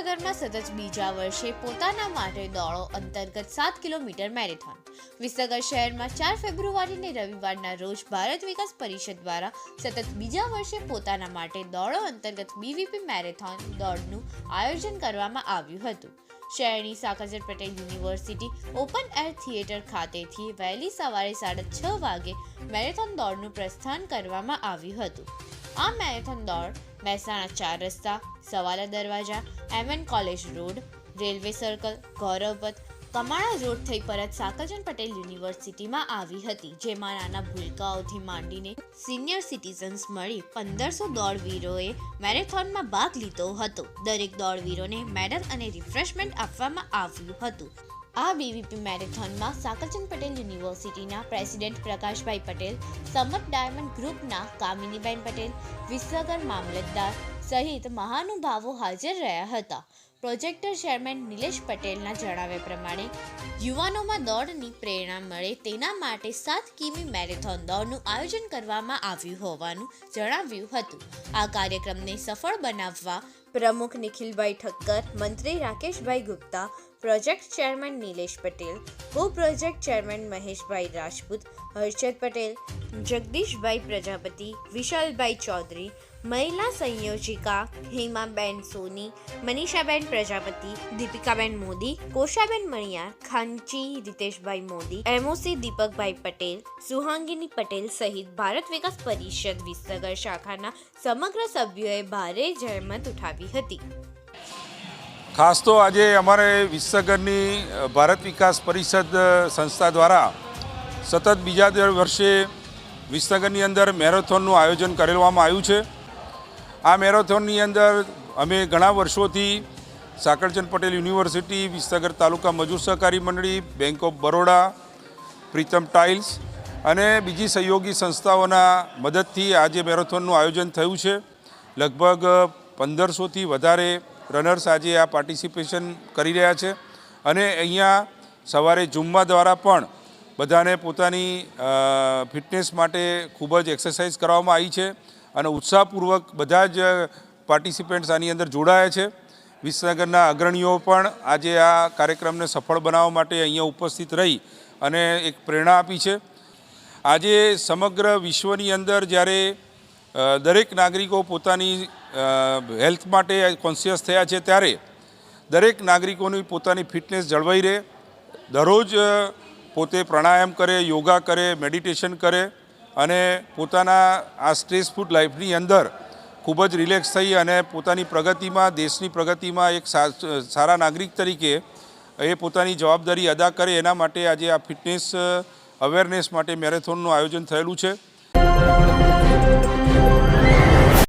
વિસનગરમાં સતત બીજા વર્ષે પોતાના માટે દોડો અંતર્ગત સાત કિલોમીટર મેરેથોન. વિસનગર શહેરમાં ચાર ફેબ્રુઆરીને રવિવારના રોજ ભારત વિકાસ પરિષદ દ્વારા સતત બીજા વર્ષે પોતાના માટે દોડો અંતર્ગત બીવીપી મેરેથોન દોડનું આયોજન કરવામાં આવ્યું હતું. શહેરની સાકરજર Patel university open air theatre ખાતેથી વહેલી સવારે સાડા છ વાગે મેરેથોન દોડનું પ્રસ્થાન કરવામાં આવ્યું હતું. આ મેરેથોન દોડ મહેસાણા ચાર રસ્તા, Savala Darwaja MN college road, railway circle, Gauravpath, Kamana road થઈ પરત સાકરચંદ પટેલ યુનિવર્સિટીમાં આવી હતી, જેમાં નાના ભૂલકાઓથી માંડીને સિનિયર સિટીઝન્સ મળી પંદરસો દોડવીરોએ મેરેથોનમાં ભાગ લીધો હતો. દરેક દોડવીરોને મેડલ અને રિફ્રેશમેન્ટ આપવામાં આવ્યું હતું. આ બીવીપી મેરેથોનમાં સાકરચંદ પટેલ યુનિવર્સિટીના પ્રેસિડેન્ટ પ્રકાશભાઈ પટેલ સમત ડાયમંડ ગ્રુપના કામિનીબેન પટેલ, વિસનગર મામલતદાર સહિત મહાનુભાવો હાજર રહ્યા હતા. પ્રોજેક્ટર ચેરમેન નિલેશ પટેલના જણાવ્યા પ્રમાણે, યુવાનોમાં દોડની પ્રેરણા મળે તેના માટે સાત કિમી મેરેથોન દોડનું આયોજન કરવામાં આવ્યું હોવાનું જણાવ્યું હતું. આ કાર્યક્રમને સફળ બનાવવા પ્રમુખ નિખિલભાઈ ઠક્કર, મંત્રી Rakeshbhai Gupta, project chairman Nilesh Patel co project chairman Maheshbhai Rajput, Harshad Patel, Jagdishbhai Prajapati, Vishalbhai Chaudhary, મહિલા સંયોજિકા હેમાબેન સોની, મનીષાબેન પ્રજાપતિ, દીપિકાબેન મોદી, કોશાબેન મણિયાર ખાંચી રીતેશભાઈ મોદી, એમઓસી દીપકભાઈ પટેલ, સુહાંગીની પટેલ સહિત ભારત વિકાસ પરિષદ વિસનગર શાખાના સમગ્ર સભ્યોએ ભારે જહેમત ઉઠાવી હતી. ખાસ તો આજે અમારે વિસનગરની ભારત વિકાસ પરિષદ સંસ્થા દ્વારા સતત બીજા દર વર્ષે વિસનગરની અંદર મેરેથોનનું આયોજન કરેલવામાં આવ્યું છે. આ મેરેથોનની અંદર અમે ઘણા વર્ષોથી Sakarchand Patel university, Visnagar Taluka Majur Sahakari Mandali, bank of Baroda, Pritam tiles અને બીજી સહયોગી સંસ્થાઓના મદદથી આજે મેરેથોનનું આયોજન થયું છે. લગભગ પંદરસોથી વધારે રનર્સ આજે આ પાર્ટિસિપેશન કરી રહ્યા છે. અને અહીંયા સવારે જુમ્મા દ્વારા પણ બધાને પોતાની ફિટનેસ માટે ખૂબ જ એક્સરસાઇઝ કરવામાં આવી છે અને ઉત્સાહપૂર્વક બધા જ પાર્ટિસિપેન્ટ્સ આની અંદર જોડાયા છે. વિસનગરના અગ્રણીઓ પણ આજે આ કાર્યક્રમને સફળ બનાવવા માટે અહીંયા ઉપસ્થિત રહી અને એક પ્રેરણા આપી છે. આજે સમગ્ર વિશ્વની અંદર જ્યારે દરેક નાગરિકો પોતાની હેલ્થ માટે કોન્શિયસ થયા છે ત્યારે દરેક નાગરિકોની પોતાની ફિટનેસ જળવાઈ રહે. દરરોજ પોતે પ્રાણાયામ કરે, યોગા કરે મેડિટેશન કરે અને પોતાના આ સ્ટ્રેસફુલ લાઈફની અંદર ખૂબ જ રિલેક્સ થઈ અને પોતાની પ્રગતિમાં, દેશની પ્રગતિમાં એક સારા નાગરિક તરીકે એ પોતાની જવાબદારી અદા કરે. એના માટે આજે આ ફિટનેસ અવેરનેસ માટે મેરેથોનનું આયોજન થયેલું છે.